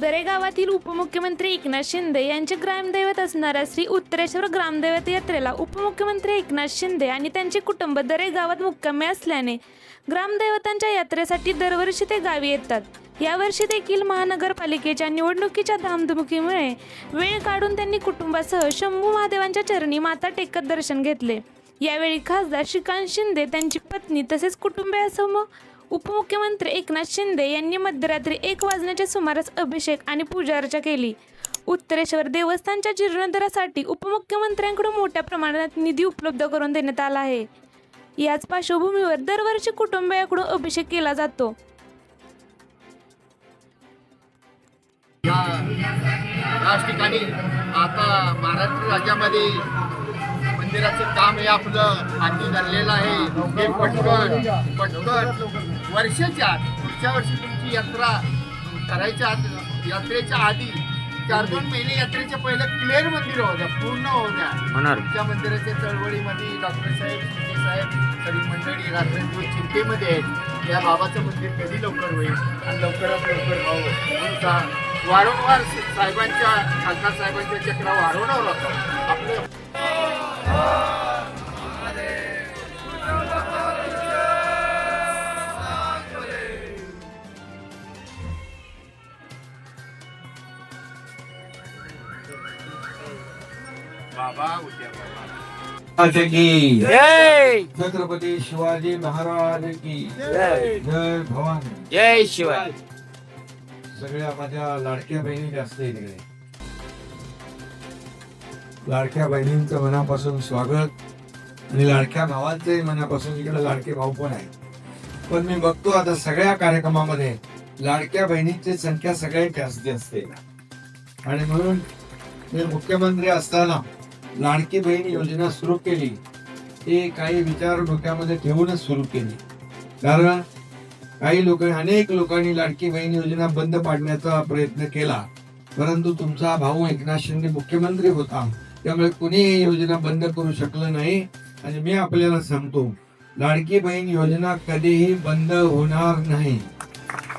दरेगावातील उपमुख्यमंत्री एकनाथ शिंदे यांचे ग्रामदैवत असणाऱ्या श्री उत्तरेश्वर ग्रामदैवत यात्रेला उपमुख्यमंत्री एकनाथ शिंदे आणि त्यांचे कुटुंब दरेगावात मुक्कामी असल्याने ग्रामदैवतांच्या यात्रेसाठी दरवर्षी ते गावी येतात. यावर्षी देखील महानगरपालिकेच्या निवडणुकीच्या धामधुमकीमुळे वेळ काढून त्यांनी कुटुंबासह शंभू महादेवांच्या चरणी माता टेकत दर्शन घेतले. यावेळी खासदार श्रीकांत शिंदे त्यांची पत्नी तसेच कुटुंबियासमोर उपमुख्यमंत्री एकनाथ शिंदे यांनी मध्यरात्री एक वाजण्याच्या सुमारास अभिषेक आणि पूजार्चा केली. उत्तरेश्वर देवस्थानच्या जीर्णोद्धारासाठी उपमुख्यमंत्र्यांकडून मोठ्या प्रमाणात निधी उपलब्ध करून देण्यात आला आहे. याच पार्श्वभूमीवर दरवर्षी कुटुंबियाकडून अभिषेक केला जातो. याच ठिकाणी आता महाराष्ट्र राज्यामध्ये मंदिराचं काम हे आपलं हाती धरलेलं आहे. हे पटकन पटकन वर्षाच्या आत पुढच्या वर्षी तुमची यात्रा करायच्या आत यात्रेच्या आधी चार दोन महिने यात्रेच्या पहिलं क्लिअर मंदिर होऊ द्या पूर्ण होणार. तुमच्या मंदिराच्या चळवळीमध्ये डॉक्टर साहेब शिंदे साहेब सगळी मंडळी रात्रंदिवस चिंतेमध्ये आहेत या बाबाचं मंदिर कधी लवकर होईल आणि लवकरात लवकर व्हावं म्हणून वारंवार साहेबांच्या खासदार साहेबांच्या चक्रा वारंवार होतं. आपलं बाबा उद्या बाबा. माते की जय! छत्रपती शिवाजी महाराज की जय! जय भवानी. जय शिवाय सगळ्या माझ्या लाडक्या बहिणी जास्त तिकडे लाडक्या बहिणींचं मनापासून स्वागत आणि लाडक्या भावांचंही मनापासून इकडे लाडके भाऊ पण आहेत. पण मी बघतो आता सगळ्या कार्यक्रमामध्ये लाडक्या बहिणींची संख्या सगळ्यात जास्ती असते. आणि म्हणून मी मुख्यमंत्री असताना लाडकी बहीण योजना सुरू केली. ती काही विचार डोक्यामध्ये ठेवूनच सुरू केली. कारण काही लोक अनेक लोकांनी लाडकी बहीण योजना बंद पाडण्याचा प्रयत्न केला. परंतु तुमचा भाऊ एकनाथ शिंदे मुख्यमंत्री होता. त्यामुळे कुणीही योजना बंद करू शकलं नाही. आणि मी आपल्याला सांगतो लाडकी बहीण योजना कधीही बंद होणार नाही.